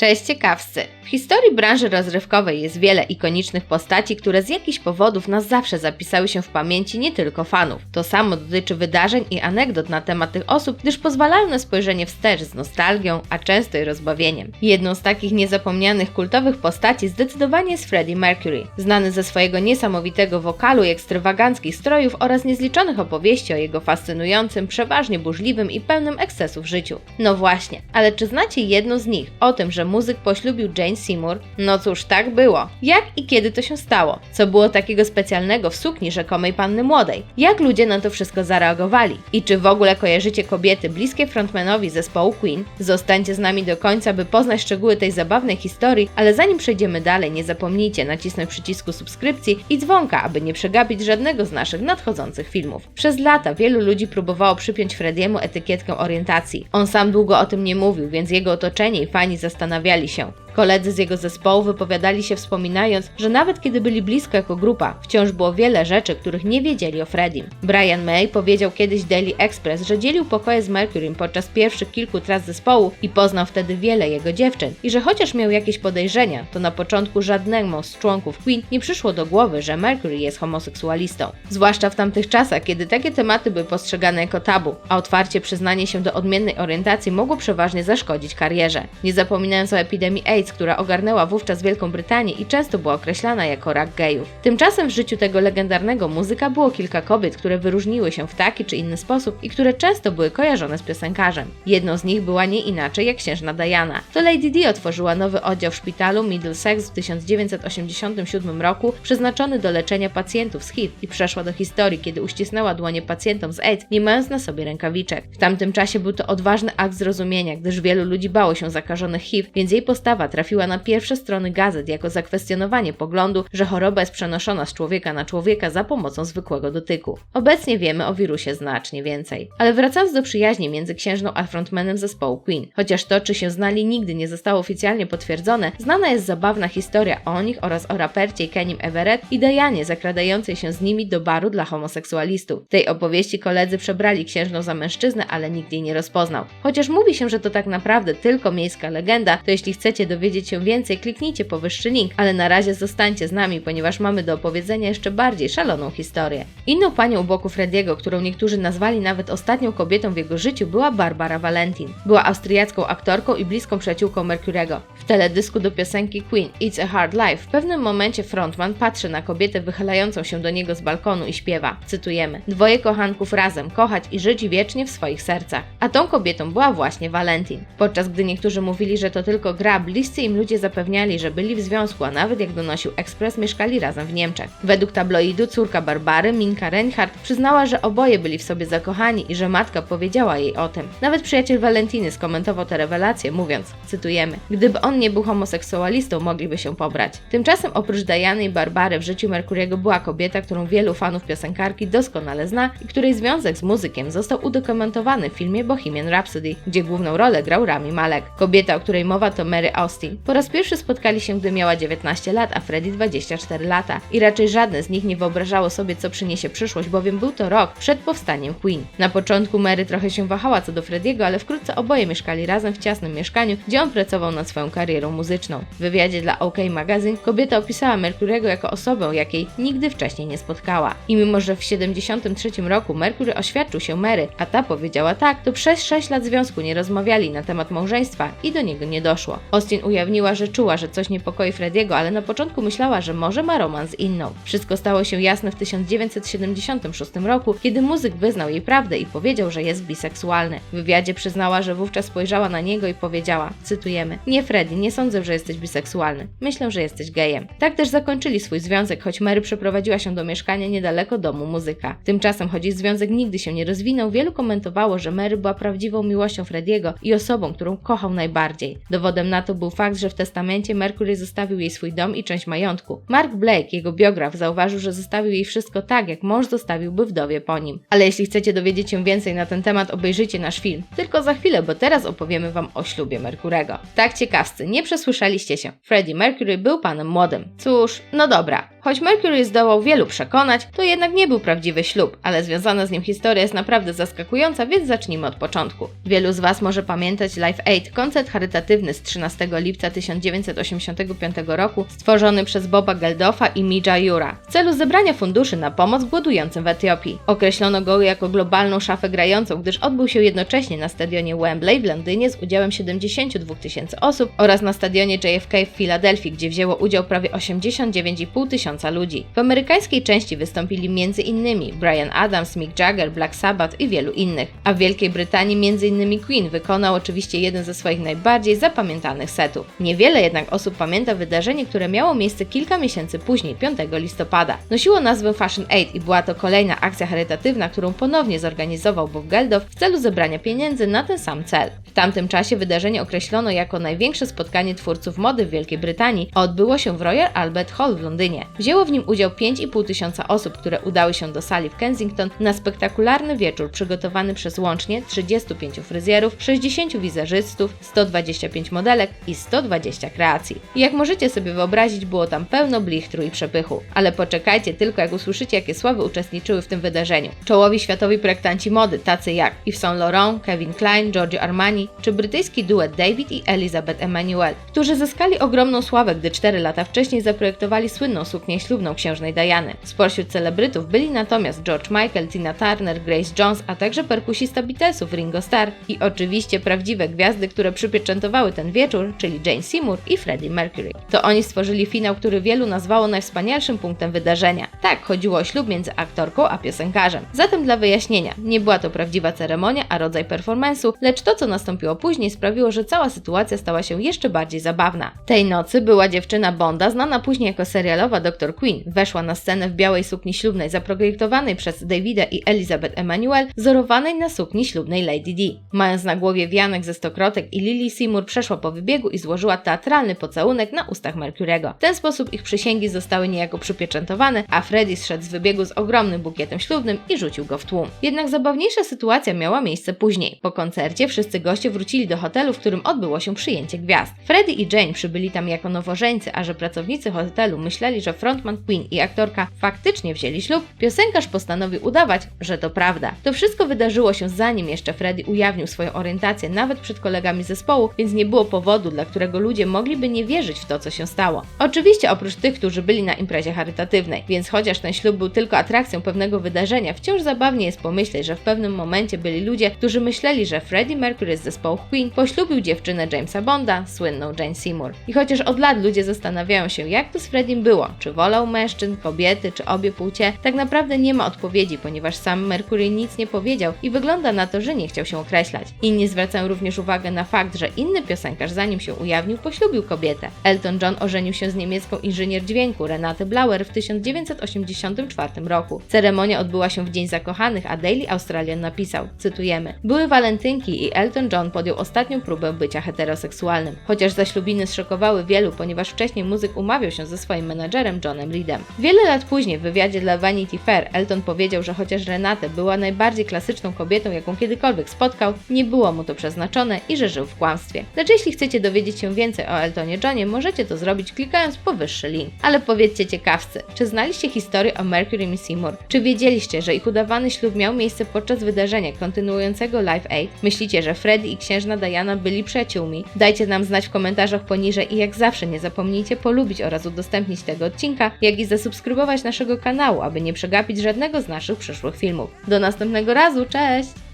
Cześć ciekawscy! W historii branży rozrywkowej jest wiele ikonicznych postaci, które z jakichś powodów na zawsze zapisały się w pamięci nie tylko fanów. To samo dotyczy wydarzeń i anegdot na temat tych osób, gdyż pozwalają na spojrzenie wstecz z nostalgią, a często i rozbawieniem. Jedną z takich niezapomnianych kultowych postaci zdecydowanie jest Freddie Mercury, znany ze swojego niesamowitego wokalu i ekstrawaganckich strojów oraz niezliczonych opowieści o jego fascynującym, przeważnie burzliwym i pełnym ekscesów życiu. No właśnie, ale czy znacie jedną z nich o tym, że muzyk poślubił Jane Seymour? No cóż, tak było. Jak i kiedy to się stało? Co było takiego specjalnego w sukni rzekomej panny młodej? Jak ludzie na to wszystko zareagowali? I czy w ogóle kojarzycie kobiety bliskie frontmanowi zespołu Queen? Zostańcie z nami do końca, by poznać szczegóły tej zabawnej historii, ale zanim przejdziemy dalej, nie zapomnijcie nacisnąć przycisku subskrypcji i dzwonka, aby nie przegapić żadnego z naszych nadchodzących filmów. Przez lata wielu ludzi próbowało przypiąć Frediemu etykietkę orientacji. On sam długo o tym nie mówił, więc jego otoczenie i fani zastanawiali zastanawiali się. Koledzy z jego zespołu wypowiadali się wspominając, że nawet kiedy byli blisko jako grupa, wciąż było wiele rzeczy, których nie wiedzieli o Fredim. Brian May powiedział kiedyś Daily Express, że dzielił pokoje z Mercurym podczas pierwszych kilku tras zespołu i poznał wtedy wiele jego dziewczyn. I że chociaż miał jakieś podejrzenia, to na początku żadnemu z członków Queen nie przyszło do głowy, że Mercury jest homoseksualistą. Zwłaszcza w tamtych czasach, kiedy takie tematy były postrzegane jako tabu, a otwarcie przyznanie się do odmiennej orientacji mogło przeważnie zaszkodzić karierze. Nie zapominając o epidemii AIDS, AIDS, która ogarnęła wówczas Wielką Brytanię i często była określana jako rak gejów. Tymczasem w życiu tego legendarnego muzyka było kilka kobiet, które wyróżniły się w taki czy inny sposób i które często były kojarzone z piosenkarzem. Jedną z nich była nie inaczej jak księżna Diana. To Lady Di otworzyła nowy oddział w szpitalu Middlesex w 1987 roku przeznaczony do leczenia pacjentów z HIV i przeszła do historii, kiedy uścisnęła dłonie pacjentom z AIDS, nie mając na sobie rękawiczek. W tamtym czasie był to odważny akt zrozumienia, gdyż wielu ludzi bało się zakażonych HIV, więc jej postawa trafiła na pierwsze strony gazet jako zakwestionowanie poglądu, że choroba jest przenoszona z człowieka na człowieka za pomocą zwykłego dotyku. Obecnie wiemy o wirusie znacznie więcej. Ale wracając do przyjaźni między księżną a frontmanem zespołu Queen. Chociaż to, czy się znali, nigdy nie zostało oficjalnie potwierdzone, znana jest zabawna historia o nich oraz o rapercie Kenim Everett i Dianie zakradającej się z nimi do baru dla homoseksualistów. W tej opowieści koledzy przebrali księżną za mężczyznę, ale nikt jej nie rozpoznał. Chociaż mówi się, że to tak naprawdę tylko miejska legenda, to jeśli chcecie dowiedzieć dowiedzieć się więcej, kliknijcie powyższy link, ale na razie zostańcie z nami, ponieważ mamy do opowiedzenia jeszcze bardziej szaloną historię. Inną panią u boku Frediego, którą niektórzy nazwali nawet ostatnią kobietą w jego życiu, była Barbara Valentin. Była austriacką aktorką i bliską przyjaciółką Mercurego. W teledysku do piosenki Queen It's a Hard Life w pewnym momencie frontman patrzy na kobietę wychylającą się do niego z balkonu i śpiewa, cytujemy, dwoje kochanków razem, kochać i żyć wiecznie w swoich sercach. A tą kobietą była właśnie Valentin. Podczas gdy niektórzy mówili, że to tylko gra, bliscy Bliscy im ludzie zapewniali, że byli w związku, a nawet jak donosił Ekspres, mieszkali razem w Niemczech. Według tabloidu córka Barbary, Minka Reinhardt, przyznała, że oboje byli w sobie zakochani i że matka powiedziała jej o tym. Nawet przyjaciel Valentiny skomentował tę rewelację, mówiąc, cytujemy, gdyby on nie był homoseksualistą, mogliby się pobrać. Tymczasem oprócz Diany i Barbary w życiu Mercuriego była kobieta, którą wielu fanów piosenkarki doskonale zna i której związek z muzykiem został udokumentowany w filmie Bohemian Rhapsody, gdzie główną rolę grał Rami Malek. Kobieta, o której mowa to Mary Austin, po raz pierwszy spotkali się, gdy miała 19 lat, a Freddy 24 lata. I raczej żadne z nich nie wyobrażało sobie, co przyniesie przyszłość, bowiem był to rok przed powstaniem Queen. Na początku Mary trochę się wahała co do Frediego, ale wkrótce oboje mieszkali razem w ciasnym mieszkaniu, gdzie on pracował nad swoją karierą muzyczną. W wywiadzie dla OK Magazine kobieta opisała Mercurego jako osobę, jakiej nigdy wcześniej nie spotkała. I mimo, że w 73 roku Mercury oświadczył się Mary, a ta powiedziała tak, to przez 6 lat związku nie rozmawiali na temat małżeństwa i do niego nie doszło. Austin ujawniła, że czuła, że coś niepokoi Frediego, ale na początku myślała, że może ma romans z inną. Wszystko stało się jasne w 1976 roku, kiedy muzyk wyznał jej prawdę i powiedział, że jest biseksualny. W wywiadzie przyznała, że wówczas spojrzała na niego i powiedziała, cytujemy, nie Freddy, nie sądzę, że jesteś biseksualny. Myślę, że jesteś gejem. Tak też zakończyli swój związek, choć Mary przeprowadziła się do mieszkania niedaleko domu muzyka. Tymczasem, choć ich związek nigdy się nie rozwinął, wielu komentowało, że Mary była prawdziwą miłością Frediego i osobą, którą kochał najbardziej. Dowodem na to był fakt, że w testamencie Mercury zostawił jej swój dom i część majątku. Mark Blake, jego biograf, zauważył, że zostawił jej wszystko tak, jak mąż zostawiłby wdowie po nim. Ale jeśli chcecie dowiedzieć się więcej na ten temat, obejrzyjcie nasz film. Tylko za chwilę, bo teraz opowiemy wam o ślubie Merkurego. Tak ciekawscy, nie przesłyszeliście się. Freddie Mercury był panem młodym. Cóż, no dobra, Choć Mercury zdołał wielu przekonać, to jednak nie był prawdziwy ślub, ale związana z nim historia jest naprawdę zaskakująca, więc zacznijmy od początku. Wielu z Was może pamiętać Live Aid, koncert charytatywny z 13 lipca 1985 roku, stworzony przez Boba Geldoffa i Mija Jura w celu zebrania funduszy na pomoc głodującym w Etiopii. Określono go jako globalną szafę grającą, gdyż odbył się jednocześnie na stadionie Wembley w Londynie z udziałem 72 tysięcy osób oraz na stadionie JFK w Filadelfii, gdzie wzięło udział prawie 89,5 tysiąca ludzi. W amerykańskiej części wystąpili m.in. Brian Adams, Mick Jagger, Black Sabbath i wielu innych, a w Wielkiej Brytanii m.in. Queen wykonał oczywiście jeden ze swoich najbardziej zapamiętanych setów. Niewiele jednak osób pamięta wydarzenie, które miało miejsce kilka miesięcy później, 5 listopada. Nosiło nazwę Fashion Aid i była to kolejna akcja charytatywna, którą ponownie zorganizował Bob Geldof w celu zebrania pieniędzy na ten sam cel. W tamtym czasie wydarzenie określono jako największe spotkanie twórców mody w Wielkiej Brytanii, a odbyło się w Royal Albert Hall w Londynie. Wzięło w nim udział 5,5 tysiąca osób, które udały się do sali w Kensington na spektakularny wieczór przygotowany przez łącznie 35 fryzjerów, 60 wizerzystów, 125 modelek i 120 kreacji. Jak możecie sobie wyobrazić, było tam pełno blichtru i przepychu. Ale poczekajcie tylko, jak usłyszycie, jakie sławy uczestniczyły w tym wydarzeniu. Czołowi światowi projektanci mody, tacy jak Yves Saint Laurent, Kevin Klein, Giorgio Armani, czy brytyjski duet David i Elizabeth Emanuel, którzy zyskali ogromną sławę, gdy 4 lata wcześniej zaprojektowali słynną suknię ślubną księżnej Diany. Spośród celebrytów byli natomiast George Michael, Tina Turner, Grace Jones, a także perkusista Beatlesów Ringo Starr i oczywiście prawdziwe gwiazdy, które przypieczętowały ten wieczór, czyli Jane Seymour i Freddie Mercury. To oni stworzyli finał, który wielu nazwało najwspanialszym punktem wydarzenia. Tak, chodziło o ślub między aktorką a piosenkarzem. Zatem dla wyjaśnienia, nie była to prawdziwa ceremonia, a rodzaj performance'u, lecz to, co nastąpiło później, sprawiło, że cała sytuacja stała się jeszcze bardziej zabawna. Tej nocy była dziewczyna Bonda, znana później jako serialowa Dr. Queen. Weszła na scenę w białej sukni ślubnej zaprojektowanej przez Davida i Elizabeth Emanuel, wzorowanej na sukni ślubnej Lady D. Mając na głowie wianek ze stokrotek i Lily Seymour przeszła po wybiegu i złożyła teatralny pocałunek na ustach Mercury'ego. W ten sposób ich przysięgi zostały niejako przypieczętowane, a Freddie zszedł z wybiegu z ogromnym bukietem ślubnym i rzucił go w tłum. Jednak zabawniejsza sytuacja miała miejsce później. Po koncercie wszyscy goście wrócili do hotelu, w którym odbyło się przyjęcie gwiazd. Freddie i Jane przybyli tam jako nowożeńcy, a że pracownicy hotelu myśleli, że frontman Queen i aktorka faktycznie wzięli ślub, piosenkarz postanowił udawać, że to prawda. To wszystko wydarzyło się zanim jeszcze Freddie ujawnił swoją orientację nawet przed kolegami zespołu, więc nie było powodu, dla którego ludzie mogliby nie wierzyć w to, co się stało. Oczywiście oprócz tych, którzy byli na imprezie charytatywnej, więc chociaż ten ślub był tylko atrakcją pewnego wydarzenia, wciąż zabawnie jest pomyśleć, że w pewnym momencie byli ludzie, którzy myśleli, że Freddie Mercury z zespołu Queen poślubił dziewczynę Jamesa Bonda, słynną Jane Seymour. I chociaż od lat ludzie zastanawiają się, jak to z Freddiem było, czy wolał mężczyzn, kobiety, czy obie płcie, tak naprawdę nie ma odpowiedzi, ponieważ sam Mercury nic nie powiedział i wygląda na to, że nie chciał się określać. Inni zwracają również uwagę na fakt, że inny piosenkarz, zanim się ujawnił, poślubił kobietę. Elton John ożenił się z niemiecką inżynier dźwięku Renate Blauer w 1984 roku. Ceremonia odbyła się w Dzień Zakochanych, a Daily Australian napisał, cytujemy, Były walentynki i Elton John podjął ostatnią próbę bycia heteroseksualnym. Chociaż zaślubiny zszokowały wielu, ponieważ wcześniej muzyk umawiał się ze swoim menadżerem Johnem Reedem. Wiele lat później w wywiadzie dla Vanity Fair Elton powiedział, że chociaż Renate była najbardziej klasyczną kobietą, jaką kiedykolwiek spotkał, nie było mu to przeznaczone i że żył w kłamstwie. Lecz jeśli chcecie dowiedzieć się więcej o Eltonie Johnie, możecie to zrobić klikając powyższy link. Ale powiedzcie ciekawcy, czy znaliście historię o Mercury i Seymour? Czy wiedzieliście, że ich udawany ślub miał miejsce podczas wydarzenia kontynuującego Live Aid? Myślicie, że Freddie i księżna Diana byli przyjaciółmi? Dajcie nam znać w komentarzach poniżej i jak zawsze nie zapomnijcie polubić oraz udostępnić tego odcinka, jak i zasubskrybować naszego kanału, aby nie przegapić żadnego z naszych przyszłych filmów. Do następnego razu, cześć!